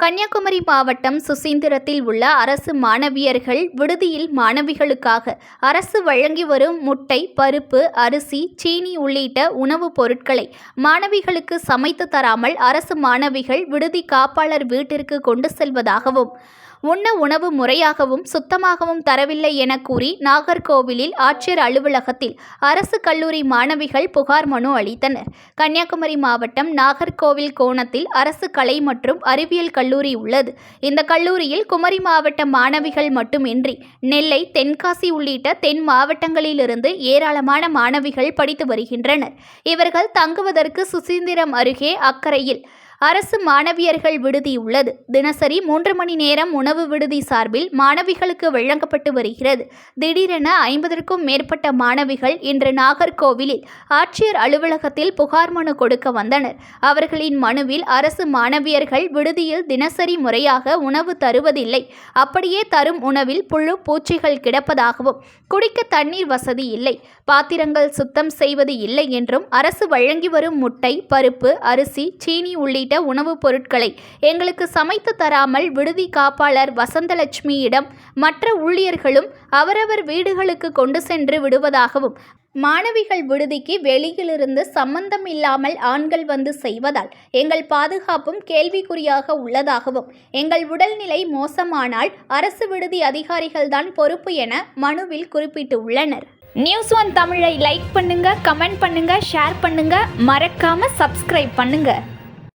கன்னியாகுமரி மாவட்டம் சுசீந்திரத்தில் உள்ள அரசு மாணவியர்கள் விடுதியில் மாணவிகளுக்காக அரசு வழங்கி வரும் முட்டை பருப்பு அரிசி சீனி உள்ளிட்ட உணவுப் பொருட்களை மாணவிகளுக்கு சமைத்து தராமல் அரசு மாணவிகள் விடுதி காப்பாளர் வீட்டிற்கு கொண்டு செல்வதாகவும் உண்ண உணவு முறையாகவும் சுத்தமாகவும் தரவில்லை என கூறி நாகர்கோவிலில் ஆட்சியர் அலுவலகத்தில் அரசு கல்லூரி மாணவிகள் புகார் மனு அளித்தனர். கன்னியாகுமரி மாவட்டம் நாகர்கோவில் கோணத்தில் அரசு கலை மற்றும் அறிவியல் கல்லூரி உள்ளது. இந்த கல்லூரியில் குமரி மாவட்ட மாணவிகள் மட்டுமின்றி நெல்லை தென்காசி உள்ளிட்ட தென் மாவட்டங்களிலிருந்து ஏராளமான மாணவிகள் படித்து வருகின்றனர். இவர்கள் தங்குவதற்கு சுசீந்திரம் அருகே அக்கறையில் அரசு மாணவியர்கள் விடுதி உள்ளது. தினசரி மூன்று மணி நேரம் உணவு விடுதி சார்பில் மாணவிகளுக்கு வழங்கப்பட்டு வருகிறது. திடீரென ஐம்பதற்கும் மேற்பட்ட மாணவிகள் இன்று நாகர்கோவிலில் ஆட்சியர் அலுவலகத்தில் புகார் மனு கொடுக்க வந்தனர். அவர்களின் மனுவில் அரசு மாணவியர்கள் விடுதியில் தினசரி முறையாக உணவு தருவதில்லை. அப்படியே தரும் உணவில் புழு பூச்சிகள் கிடப்பதாகவும் குடிக்க தண்ணீர் வசதி இல்லை. பாத்திரங்கள் சுத்தம் செய்வது இல்லை என்றும் அரசு வழங்கி வரும் முட்டை பருப்பு அரிசி சீனி உள்ளிட்ட உணவுப் பொருட்களை எங்களுக்கு சமைத்து தராமல் விடுதி காப்பாளர் வசந்தலட்சுமியிடம் மற்ற ஊழியர்களும் அவரவர் வீடுகளுக்கு கொண்டு சென்று விடுவதாகவும் மாணவிகள் விடுதிக்கு வெளியிலிருந்து சம்பந்தம் இல்லாமல் ஆண்கள் வந்து செய்வதால் எங்கள் பாதுகாப்பும் கேள்விக்குறியாக உள்ளதாகவும் எங்கள் உடல்நிலை மோசமானால் அரசு விடுதி அதிகாரிகள்தான் பொறுப்பு என மனுவில் குறிப்பிட்டுள்ளனர். நியூஸ் ஒன் தமிழை லைக் பண்ணுங்க கமெண்ட் பண்ணுங்க ஷேர் பண்ணுங்க மறக்காம சப்ஸ்கிரைப் பண்ணுங்க.